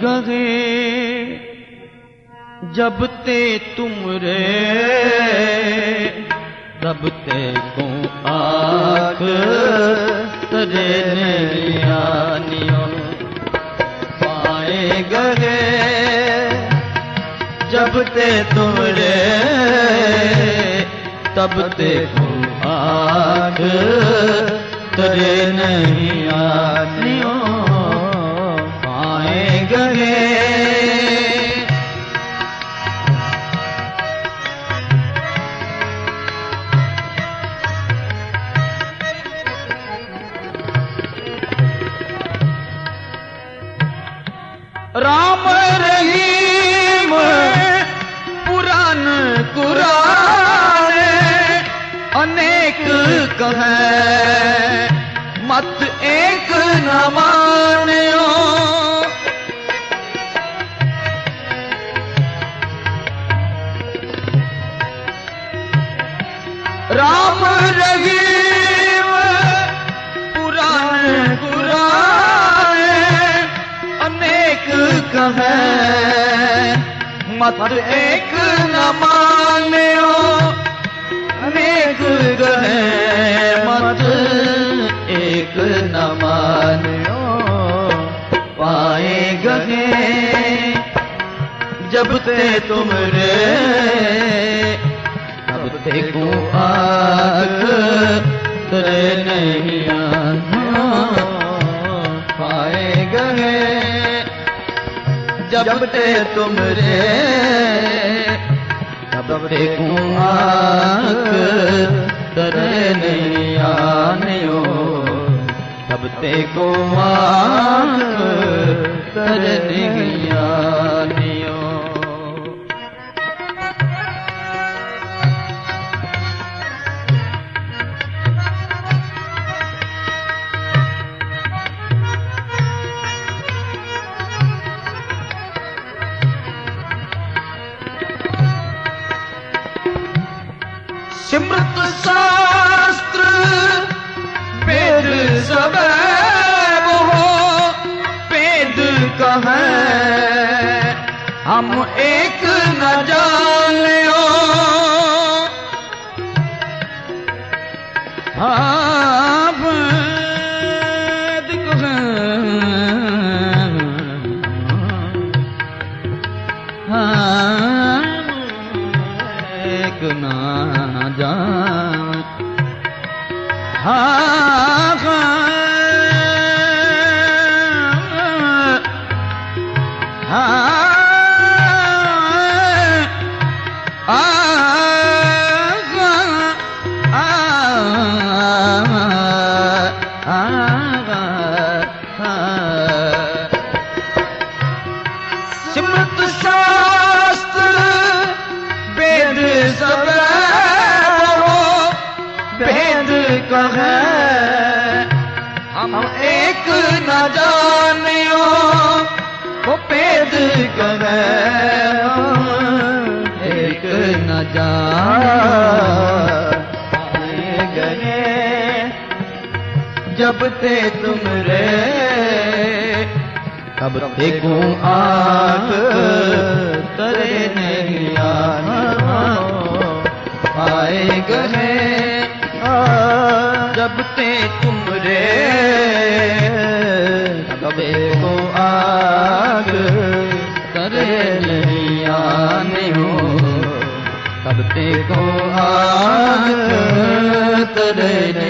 गए जब ते तुमरे तब ते को आख तरे नैयानियों पाए गए जब ते तुमरे तब ते को आख तरे नहीं ਕੁਰਾਨ ਅਨੇਕ ਕਹੈ ਮਤ ਏਕ ਨਾ ਮਾਨਿਓ ਰਾਮ ਰਗੀਵ ਪੁਰਾਨ ਪੁਰਾਨ ਅਨੇਕ ਕਹੈ ਮਤ ਏਕ ਨਾ ਮਾਨਿਓ ਮਿਓ ਅਨੇਕ ਗਹਿ ਮਤ ਏਕ ਨ ਮਾਨਿਓ, ਪਾਏ ਗਹਿ ਜਬ ਤੇ ਤੁਮਰੇ ਅਬ ਤੇ ਕੋ ਆਖ ਤਰੇ ਨਹੀਂ ਆਨਾ। ਪਾਏ ਗਏ ਜਬ ਤੇ ਤੁਮਰੇ ਆਵੇ ਗੁਆਕ ਕਰੇ ਨਹੀਂ ਆਨਿਓ ਸਭ ਤੇ ਗੁਆਕ ਕਰੇ ਨਹੀਂ ਆਨਿਓ ਸਿਮਰਤ ਸਾਸਤਰ ਵੇਦ ਸਭੈ ਵੋ ਵੇਦ ਕਹੈ ਹਮ ਏਕ हाँ ਜਾਣਿਓ ਉਹ ਭੇਦ ਕਰੈ। ਇੱਕ ਨਾ ਜਾਣੇ ਗਏ ਜਬ ਤੇ ਤੁਮ ਰੇ। ਤਬ ਤੇ ਕੋ ਆਖ ਤਰੇ ਨਹੀਂ ਆਨਾ ਆਏ ਗਏ ਜਬ ਤੇ ਤੁਮ ਰੇ। तुम रे तब ते को आग तरे नहीं आने हो तब ते को आग तरे नहीं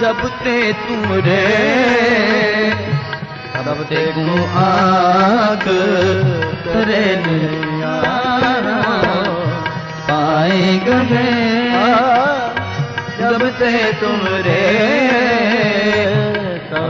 जब ते तुमरे तब ते को आग तरे पाए गए जब ते तुमरे